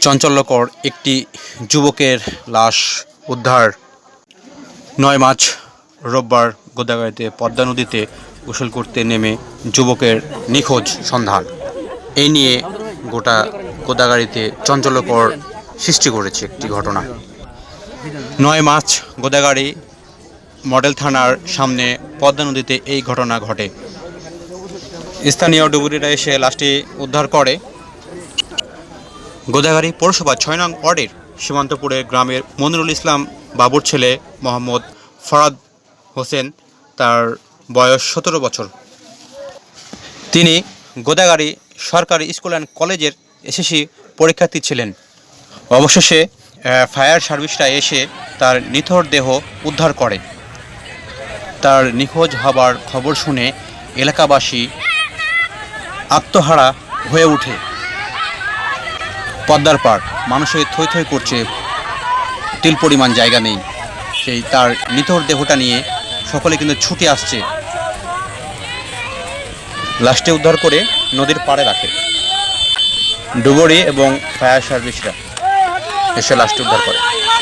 চঞ্চল্যকর একটি যুবকের লাশ উদ্ধার। নয় মার্চ, রোববার গোদাগাড়িতে পদ্মা নদীতে গোসল করতে নেমে যুবকের নিখোঁজ সন্ধান। এই নিয়ে গোটা গোদাগাড়িতে চঞ্চল্যকর সৃষ্টি করেছে একটি ঘটনা। নয় মার্চ গোদাগাড়ি মডেল থানার সামনে পদ্মা নদীতে এই ঘটনা ঘটে। স্থানীয় ডুবুরিরা এসে লাশটি উদ্ধার করে। গোদাগাড়ি পৌরসভা ছয় নং ওয়ার্ডের সীমান্তপুরের গ্রামের মনিরুল ইসলাম বাবুর ছেলে মোহাম্মদ ফরাদ হোসেন তার বয়স সতেরো বছর। তিনি গোদাগাড়ি সরকারি স্কুল অ্যান্ড কলেজের এসএসসি পরীক্ষার্থী ছিলেন। অবশেষে ফায়ার সার্ভিসরা এসে তার নিথর দেহ উদ্ধার করে। তার নিখোঁজ হবার খবর শুনে এলাকাবাসী আত্মহারা হয়ে ওঠে। পদ্মার পার মানুষের থই থই করছে। তিল পরিমাণ জায়গা নেই। সেই তার নিথর দেহটা নিয়ে সকলে কিন্তু ছুটে আসছে। লাস্টে উদ্ধার করে নদীর পাড়ে রাখে। ডুবরি এবং ফায়ার সার্ভিসরা এসে লাস্টে উদ্ধার করে।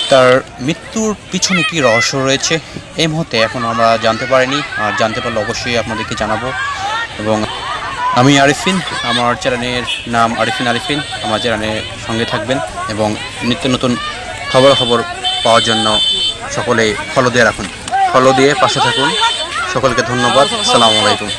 তার মৃত্যুর পিছনে কি রহস্য রয়েছে, এই মুহূর্তে এখন আমরা জানতে পারিনি। আর জানতে পারলে অবশ্যই আপনাদেরকে জানাব। এবং আমি আরিফিন, আমার চ্যানেলের নাম আরিফিন আরিফিন, আমার চ্যানেলের সঙ্গে থাকবেন এবং নিত্য নতুন খবরাখবর পাওয়ার জন্য সকলে ফলো দিয়ে রাখুন। ফলো দিয়ে পাশে থাকুন। সকলকে ধন্যবাদ। সালামু আলাইকুম।